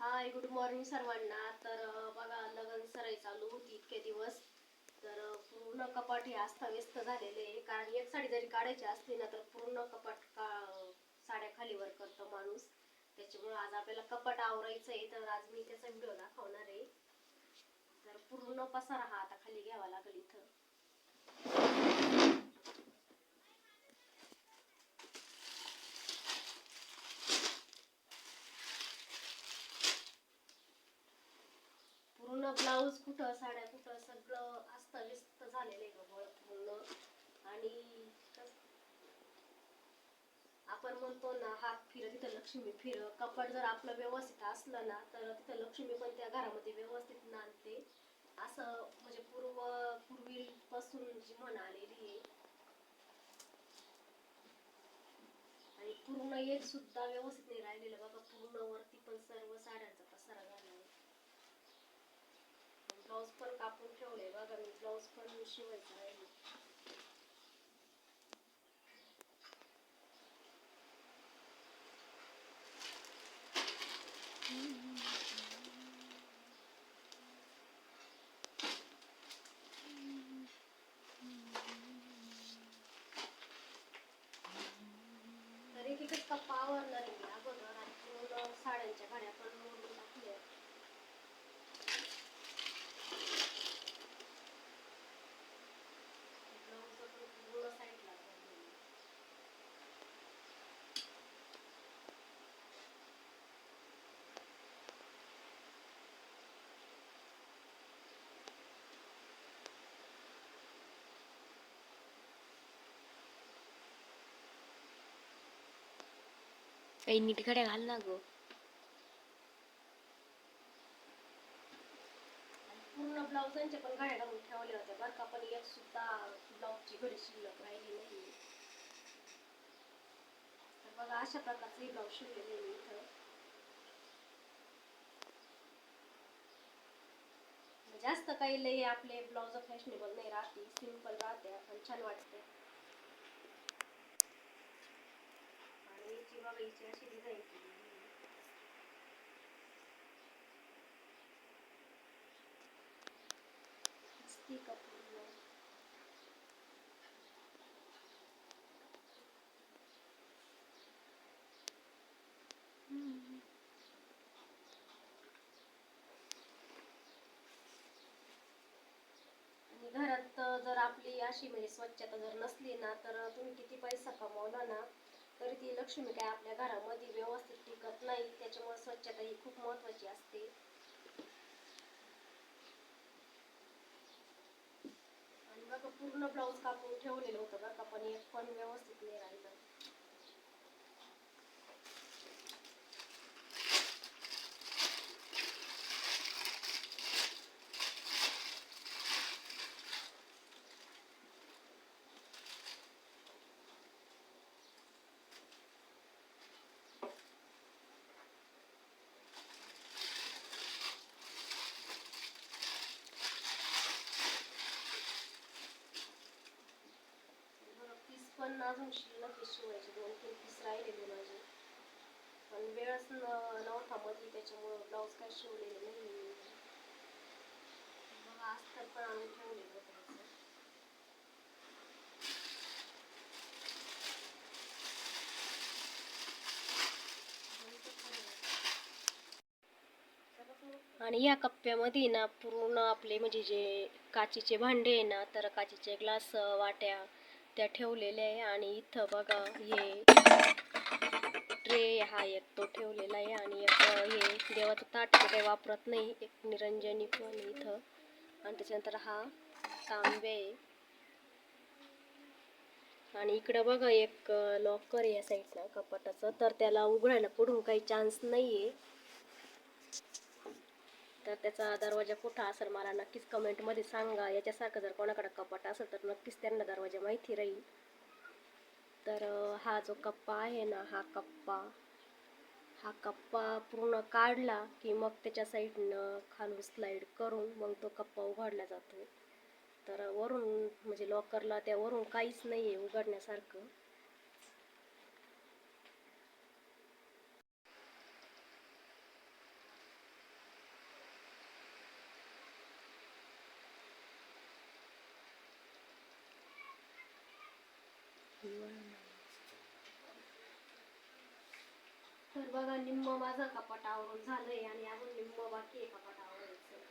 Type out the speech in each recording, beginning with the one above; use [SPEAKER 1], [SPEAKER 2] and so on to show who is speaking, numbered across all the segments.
[SPEAKER 1] Hi good morning सर्वांना. तर बघा लग्न सराई चालू होती इतके दिवस. तर पूर्ण कपाट हे अस्ताव्यस्त झालेले आहे. कारण एक साडी जरी काढायची असली ना तर पूर्ण कपाट का साड्या खालीवर करतो माणूस. त्याच्यामुळे आज आपल्याला कपाट आवरायचं आहे. तर आज मी त्याचा व्हिडिओ दाखवणार आहे. तर पूर्ण पसारा हा आता खाली घ्यावा लागेल इथं. ब्लाऊज कुठं साड्या कुठं सगळं अस्तव्यस्त झालेलं आहे गं पूर्ण आणि आपण म्हणतो ना हात फिर तिथं लक्ष्मी फिर. कपाट जर आपलं व्यवस्थित असलं ना तर तिथं लक्ष्मी पण त्या घरामध्ये व्यवस्थित नांदते. असं म्हणजे पूर्व पूर्वीपासून जी म्हण आलेली आहे. आणि पूर्ण एक सुद्धा व्यवस्थित नाही राहिलेलं बाबा पूर्ण वरती पण सर्व साड्यांचा पसारा झाला आहे ब्लाऊज पण कापून ठेवले बघा मी ब्लाऊज पण शिवायचा आहे तर एक एकच कप्पा आवरणार आहे मी अगोदर आणि पूर्ण साड्यांच्या घड्या पण मोडून टाकल्या ब्लाऊज पण पूर्ण साईडला झालेली.
[SPEAKER 2] काही नीट घड्या घाल ना गो.
[SPEAKER 1] आणि पूर्ण ब्लाउजांच्या पण गाड्या घालून ठेवल्या होत्या. बरं का पण एक सुद्धा ब्लाऊजची घडी शिल्लक राहिली नाही तर बघा अशा प्रकारचे ब्लाऊज शिवलेले मी इथं. जास्त काही लई आपले ब्लाऊज फॅशनेबल नाही राहते सिंपल राहते पण छान वाटते आणि अशी डिझाईन का पूर्ण घरात जर आपली अशी म्हणजे स्वच्छता जर नसली ना तर तुम्ही किती पैसा कमवला ना तरी ती लक्ष्मी काय आपल्या घरामध्ये व्यवस्थित टिकत नाही त्याच्यामुळे स्वच्छता ही खूप महत्वाची असते. आणि बघा पूर्ण ब्लाऊज कापून ठेवलेलं होतं बघा पण एक पण व्यवस्थित नाही राहिलं बरं पीस पण अजून शिल्लक आहे शिवायचे दोन तीन पीस राहिलेले माझे. पण वेळच न नव्हता मध्ये त्याच्यामुळं ब्लाऊज काय शिवलेले नाही मी. बघा अस्तर पण आणून ठेवलेलं होतं आणि या कप्प्यामध्ये ना पूर्ण आपले म्हणजे जे काचेचे भांडे आहे ना तर काचेचे ग्लास वाट्या त्या ठेवलेल्या आहे आणि इथं बघा हे ट्रे हा एक तो ठेवलेला आहे आणि एक हे देवाचं ताट काही वापरत नाही एक निरंजनी पण इथं. आणि त्याच्यानंतर हा तांबे आहे. आणि इकडं बघा एक लॉकर आहे या साईडला कपाटाचं. तर त्याला उघडायला पुढून काही चान्स नाही आहे तर त्याचा दरवाजा कुठं असेल मला नक्कीच कमेंटमध्ये सांगा. याच्यासारखं जर कोणाकडे कपाट असेल तर नक्कीच त्यांना दरवाजा माहिती राहील. तर हा जो कप्पा आहे ना हा कप्पा हा कप्पा पूर्ण काढला की मग त्याच्या साईडनं खालून स्लाईड करून मग तो कप्पा उघडला जातो तर वरून म्हणजे लॉकरला त्यावरून काहीच नाही आहे उघडण्यासारखं. तर बघा निम्म माझं कपाट आवरून झालंय आणि अजून निम्म बाकी आहे कपाट आवरायचं.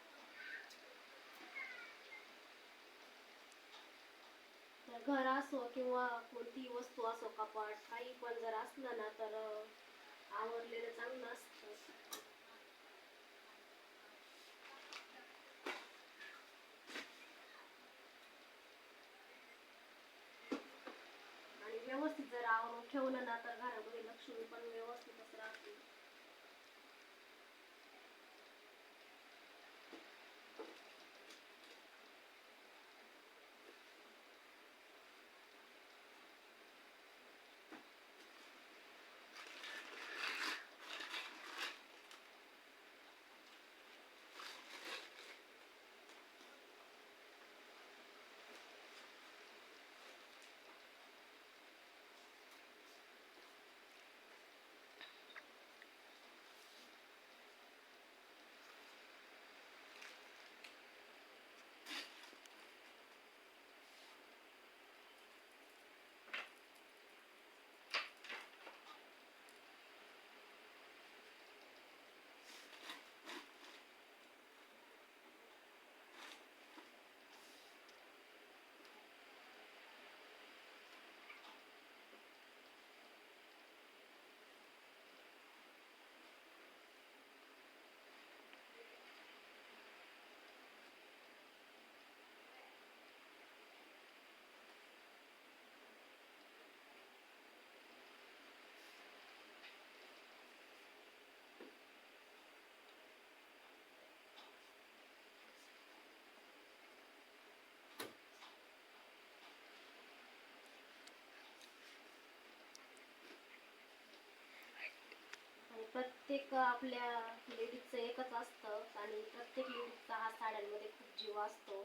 [SPEAKER 1] तर घर असो किंवा कोणती वस्तू असो कपाट काही पण जर असलं ना तर आवरलेलं चांगलं असतं. आणि व्यवस्थित जर आवरून ठेवलं ना तर प्रत्येक आपल्या लेडीजचं एकच असतं आणि प्रत्येक लेडीजचा हा साड्यांमध्ये खूप जीव असतो.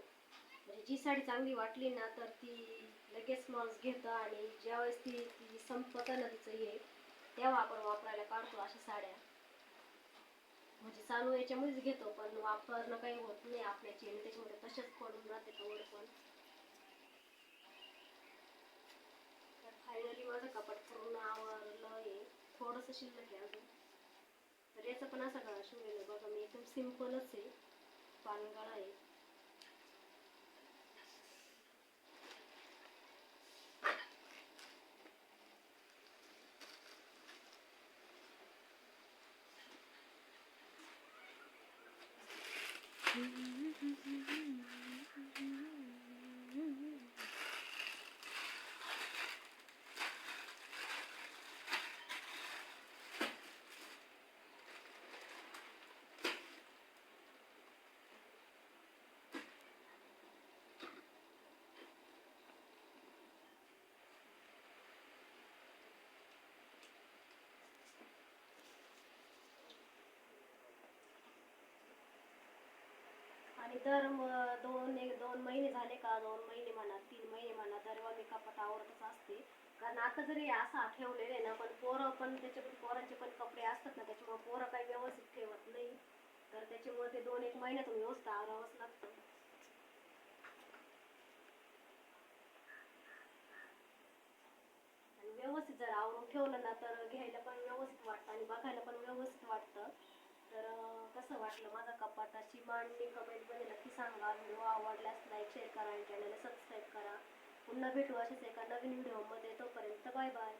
[SPEAKER 1] म्हणजे जी साडी चांगली वाटली ना तर ती लगेच माणूस घेतं आणि ज्यावेळेस ती ती संपतं ना तिचं हे तेव्हा आपण वापरायला काढतो अशा साड्या. म्हणजे चालू याच्यामध्येच घेतो पण वापरणं काही होत नाही आपल्याची आणि त्याच्यामध्ये तसेच पडून राहते कवर पण. तर फायनली माझं कपाट पूर्ण आवरलं आहे. थोडंसं शिल्लक आहे अजून. तर याचा पण असा गळा शिवलेला आहे. बघा मी एकदम सिम्पलच आहे. पानगळा आहे. आणि दर दोन एक दोन महिने झाले का? दोन महिने म्हणा तीन महिने म्हणा दरवा मी कपाट आवडतच असते. कारण आता जरी असा ठेवलेले ना पण पोरं पण त्याच्यामध्ये पोरांचे पण कपडे असतात ना त्याच्यामुळे पोरं काही व्यवस्थित ठेवत नाही. तर त्याच्यामुळे ते दोन एक महिन्यातून व्यवस्थित आवरावंच लागतं. आणि व्यवस्थित जर आवरून ठेवलं ना तर घ्यायला पण व्यवस्थित वाटतं आणि बघायला पण व्यवस्थित वाटतं. तर कसं वाटलं माझा कपाटाची मांडणी कमेंटमध्ये नक्की सांगा. व्हिडिओ आवडल्यास लाईक शेअर करा आणि चॅनलला सबस्क्राईब करा. पुन्हा भेटू अशाच एका नवीन व्हिडिओमध्ये तोपर्यंत बाय बाय